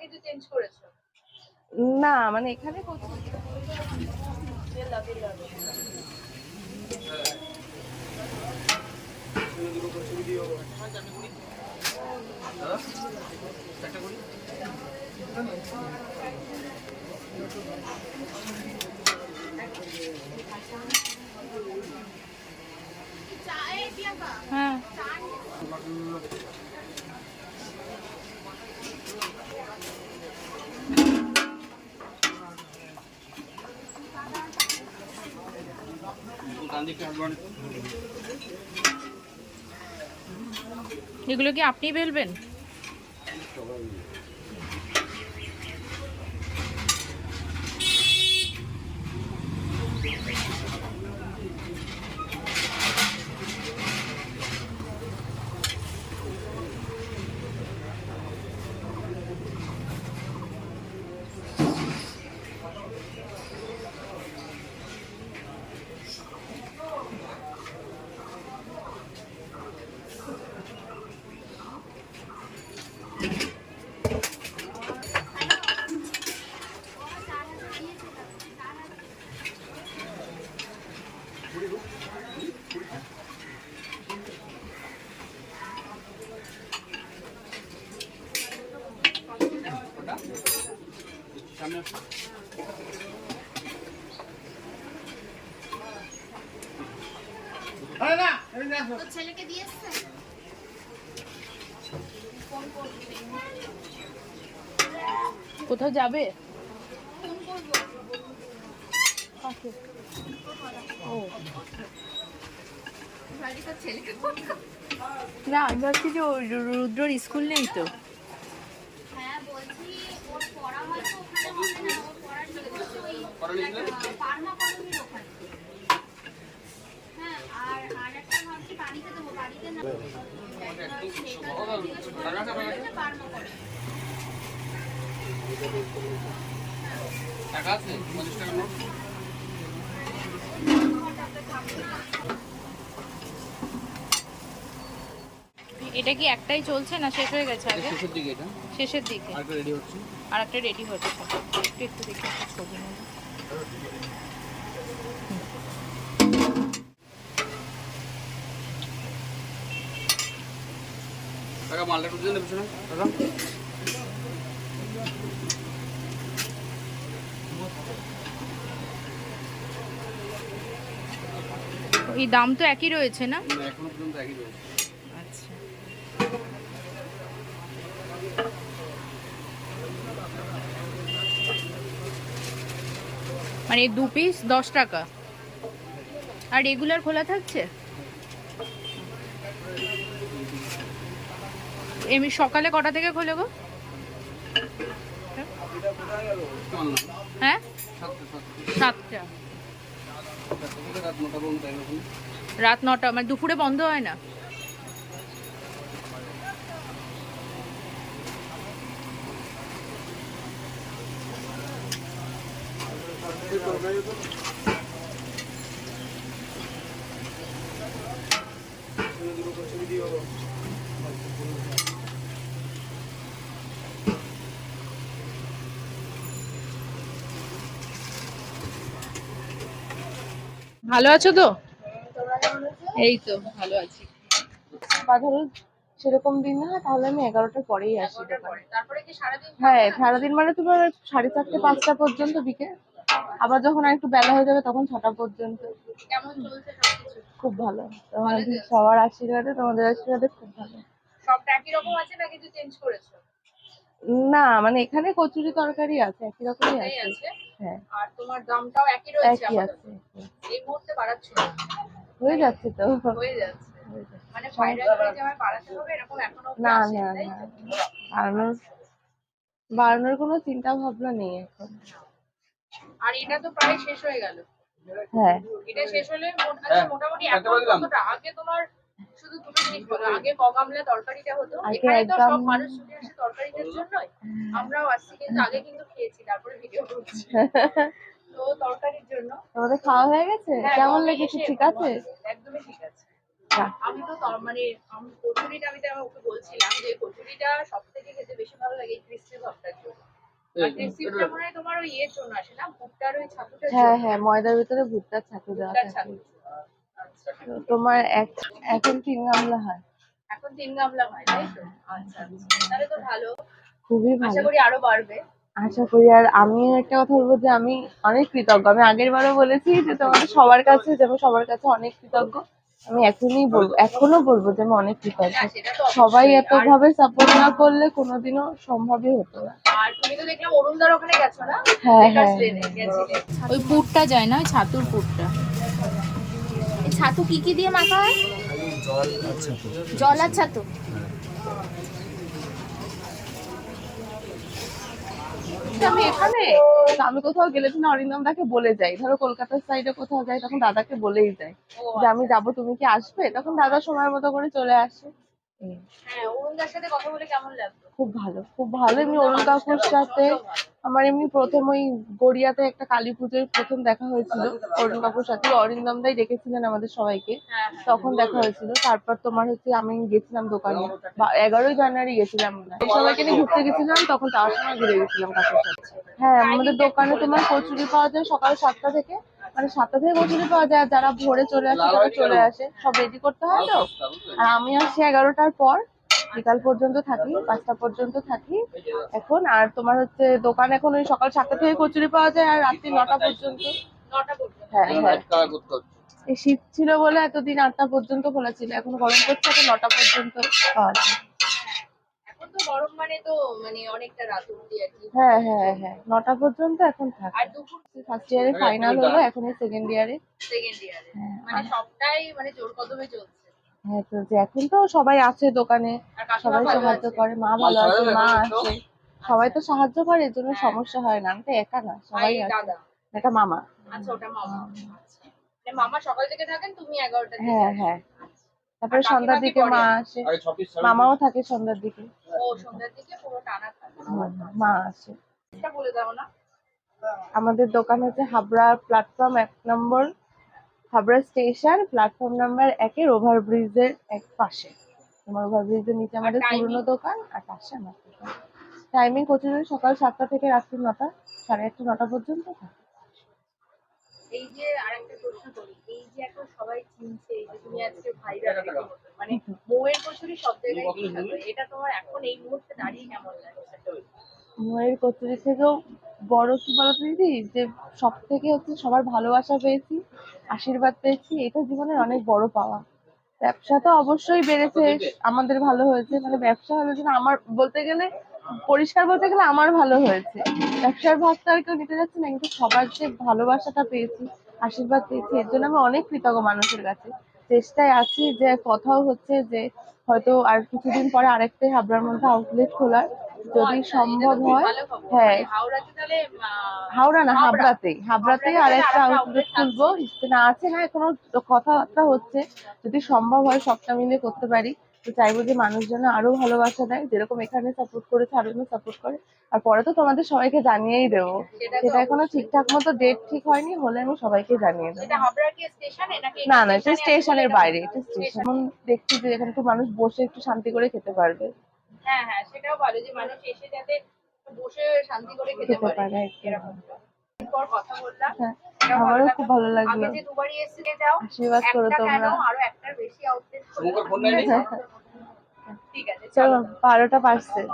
কিছু চেঞ্জ করেছ? না মানে এখানে কচুরি হ্যাঁ। এগুলো কি আপনি বেলবেন? ছেলেকে কোথাও যাবে? না আমি ভাবছি যে রুদ্রর স্কুল নেই তো হ্যাঁ বলছি ওর পড়া হয়তো ওখানে হবে না ওর পড়া চলে যাচ্ছে ওই ফার্মা কলোনির ওখানে হ্যাঁ আর আর একটা ভাবছি বাড়িতে দেবো বাড়িতে না সেটা তো জিজ্ঞেস করলাম, বলল যে ফার্মা কলোনি টাকা আছে? পঞ্চাশ টাকা নোট? এটা কি একটাই চলছে না শেষ হয়ে গেছে আগে? শেষের দিকে এটা। শেষের দিকে। আরেকটা রেডি হচ্ছে। আর একটা রেডি হচ্ছে। একটু একটু দেখি একটা ছবি নেব মালটা দেবে শোনা এই দাম তো একই রয়েছে না? না, এখনও পর্যন্ত একই রয়েছে। মানে দু পিস দশ টাকা। আর রেগুলার খোলা থাকছে? এমনি সকালে কটা থেকে খোলে গো? হ্যাঁ? সাতটা। রাত নটা মানে দুপুরে বন্ধ হয় না? ভালো আছো তো? এই তো ভালো আছি। সেরকম দিন না তাহলে আমি এগারোটার পরেই আসি হ্যাঁ সারাদিন মানে তোমার সাড়ে চারটে পাঁচটা পর্যন্ত বিকেল। আবার যখন আর একটু বেলা হয়ে যাবে তখন ছটা পর্যন্ত। কেমন চলছে সবকিছু? খুব ভালো। তোমাদের সবার আশীর্বাদে? তোমাদের আশীর্বাদে খুব ভালো। সবটা একই রকম আছে না কিছু চেঞ্জ করেছ? না মানে এখানে কচুরি তরকারি আছে একই রকমই আছে। হ্যাঁ। আর তোমার দামটাও একই রয়েছে একই আছে এই মুহূর্তে বাড়াচ্ছ হয়ে যাচ্ছে তো। হয়ে যাচ্ছে। মানে ফ্রাইড রাইস যে আমার বাড়াতে হবে এরকম এখনও না না না? বাড়ানোর বাড়ানোর কোনো চিন্তা ভাবনা নেই এখন। আর এটা তো প্রায় শেষ হয়ে গেল। হ্যাঁ। এটা শেষ হলে আচ্ছা হ্যাঁ, মোটামুটি একটা এখন কতটা? আগে তোমার শুধু দুটো জিনিস বলো। আগে ক গামলা তরকারিটা হতো। এখানে তো সব মানুষ ছুটে আসে তরকারিটার জন্যই। আমরাও আসছি কিন্তু আগে কিন্তু খেয়েছি তারপরে ভিডিও করছি। তো তরকারির জন্য তোমাদের খাওয়া হয়ে গেছে? হ্যাঁ, কেমন লেগেছে? ঠিক আছে? একদমই ঠিক আছে। আমি তো মানে কচুরিটা আমি তো আমি ওকে বলছিলাম যে কচুরিটা সব থেকে খেতে বেশি ভালো লাগে এই ক্রিস্পি ভাবটার জন্য। হয় তোমার ওই ইয়ের জন্য আসে না? ভুট্টার ওই ছাতুটার হ্যাঁ হ্যাঁ ময়দার ভিতরে ভুট্টার ছাতু দেওয়া থাকে। আচ্ছা। তোমার এখন তিন গামলা হয়। এখন তিন গামলা হয় তাই তো? আচ্ছা আচ্ছা। তাহলে তো ভালো। খুবই আশা করি আরও বাড়বে। আশা করি আর আমি একটা কথা বলব যে আমি অনেক কৃতজ্ঞ। আমি আগের বারও বলেছি যে তোমাদের সবার কাছে যে আমি সবার কাছে অনেক কৃতজ্ঞ। আমি এখনই বলব এখনও বলব যে আমি অনেক কৃতজ্ঞ। সবাই। এত ভাবে সাপোর্ট না করলে কোনোদিনও সম্ভবই হতো না। আর তুমি তো দেখলাম অরুণদার ওখানে গেছো না? হ্যাঁ, হ্যাঁ। ওই পুরটা যায় না ওই ছাতুর পুরটা এই ছাতু কি কি দিয়ে মাখা হয়? জল আর ছাতু। আমি এখানে আমি কোথাও গেলে তো না অরিন্দম দাকে বলে যাই। ধরো কলকাতার সাইডে কোথাও যাই তখন দাদাকে বলেই যাই। যে আমি যাব তুমি কি আসবে? তখন দাদা সময় মতো করে চলে আসে। হ্যাঁ অরুণদার সাথে কথা বলে কেমন লাগল? খুব ভালো খুব ভালো। এমনি অরুণ কাকুর সাথে আমার এমনি প্রথম ওই গড়িয়াতে একটা কালী পুজোর প্রথম দেখা হয়েছিল অরুণ কাকুর সাথে। অরিন্দম দাই ডেকেছিলেন আমাদের সবাইকে। হ্যাঁ হ্যাঁ তখন দেখা হয়েছিল। তারপর তোমার হচ্ছে আমি গেছিলাম দোকানে। এগারোই জানুয়ারি গেছিলাম সবাইকে নিয়ে ঘুরতে গেছিলাম তখন তার সময় ঘুরে গেছিলাম কাকুর সাথে। হ্যাঁ আমাদের দোকানে তোমার কচুরি পাওয়া যায় সকাল সাতটা থেকে। মানে সাতটা থেকে কচুরি পাওয়া যায় আর যারা ভোরে চলে আসে তারা চলে আসে। সব রেডি করতে হয় তো? আর আমি আসি এগারোটার পর বিকাল পর্যন্ত থাকি পাঁচটা পর্যন্ত থাকি। এখন আর তোমার হচ্ছে দোকান এখন ওই সকাল সাতটা থেকে কচুরি পাওয়া যায় আর রাত্রি নটা পর্যন্ত। হ্যাঁ হ্যাঁ। কারা করতে হচ্ছে এই শীত ছিল বলে এতদিন আটটা পর্যন্ত খোলা ছিল এখন গরম পড়ছে তো নটা পর্যন্ত পাওয়া যায়। এখন তো গরম মানে তো মানে অনেকটা রাত অব্দি আর কি। হ্যাঁ হ্যাঁ হ্যাঁ। নটা পর্যন্ত এখন থাকে। আর দুপুর ফার্স্ট ইয়ারে ফাইনাল হলো এখন সেকেন্ড ইয়ারে সেকেন্ড ইয়ারে হ্যাঁ, মানে সবটাই মানে জোর কদমে চলছে। হ্যাঁ চলছে। এখন তো সবাই আছে দোকানে। সবাই সাহায্য করে। মা ভালো আছে মা আছে সবাই তো সাহায্য করে এর জন্য সমস্যা হয় না। আমি তো একা না সবাই আছে। দাদা। একটা মামা। আচ্ছা ওটা মামা। আচ্ছা। মানে মামা সকাল থেকে থাকেন তুমি এগারোটা হ্যাঁ হ্যাঁ। তারপরে সন্ধ্যার দিকে মা আসে। মামাও থাকে সন্ধ্যার দিকে। ও সন্ধ্যার দিকে পুরো টানা থাকে হুম, মা আসে। এটা বলে দাও না। আমাদের দোকান হচ্ছে হাবড়া প্ল্যাটফর্ম এক number Habra station platform number একের ওভারব্রিজের এক পাশে। তোমার ওভারব্রিজের নিচে আমাদের? পুরনো দোকান আর পাশে আমার দোকান। টাইমিং কচুরি সকাল সাতটা থেকে রাত্রি নটা সাড়ে আটটা নটা পর্যন্ত থাকে। এই যে আরেকটা প্রশ্ন করি এই যে এখন সবাই চিনছে এই যে তুমি আজকে ভাইরাল মানে বউয়ের কচুরি সব জায়গায় এটা তোমার এখন এই মুহূর্তে দাঁড়িয়ে কেমন লাগছে? ময়ের কচুরি থেকেও বড় কি বলতো দিদি? যে সব থেকে হচ্ছে সবার ভালোবাসা পেয়েছি আশীর্বাদ পেয়েছি এটা জীবনের অনেক বড় পাওয়া। ব্যবসা তো অবশ্যই বেড়েছে আমাদের ভালো হয়েছে মানে ব্যবসা হলো যে আমার বলতে গেলে পরিষ্কার বলতে গেলে আমার ভালো হয়েছে। ব্যবসার ভাগটা আর কেউ নিতে যাচ্ছে না কিন্তু সবার যে ভালোবাসাটা পেয়েছি আশীর্বাদ পেয়েছি এর জন্য আমি অনেক কৃতজ্ঞ মানুষের কাছে। চেষ্টায় আছি যে কথাও হচ্ছে যে হয়তো আর কিছুদিন পরে আরেকটা হাবড়ার মধ্যে আউটলেট খোলার যদি আচ্ছা, সম্ভব হয় হ্যাঁ। মানে হাওড়া না হাবড়াতে হাবড়াতে আরেকটা আরেকটা আউটলেট খুলবো। না আছে না এখনও কথাবার্তা হচ্ছে। যদি সম্ভব হয় সবটা মিলে করতে পারি। তো চাইব যে মানুষজন আরও ভালোবাসা দেয় যেরকম এখানে সাপোর্ট করেছে আরও সাপোর্ট করে। আর পরে তো তোমাদের সবাইকে জানিয়েই দেবো। সেটা এখনও ঠিকঠাক মতো ডেট ঠিক হয়নি হলে আমি সবাইকে জানিয়ে দেবো। না না এটা স্টেশনে স্টেশনের বাইরে? এটা স্টেশন দেখছি যে এখানে একটু মানুষ বসে একটু শান্তি করে খেতে পারবে। হ্যাঁ হ্যাঁ সেটাও ভালো যে মানুষ এসে যাতে বসে শান্তি করে খেতে পারে। এরকম এরপর কথা বললাম। হ্যাঁ আমারও খুব ভালো লাগল। আমি যে দুবারই এসে যাও আশীর্বাদ করো তোমরা। আরও একটার বেশি আউটলেট তোমাকে ফোন নাই? ঠিক আছে চলো চলো। বারোটা পার্সেল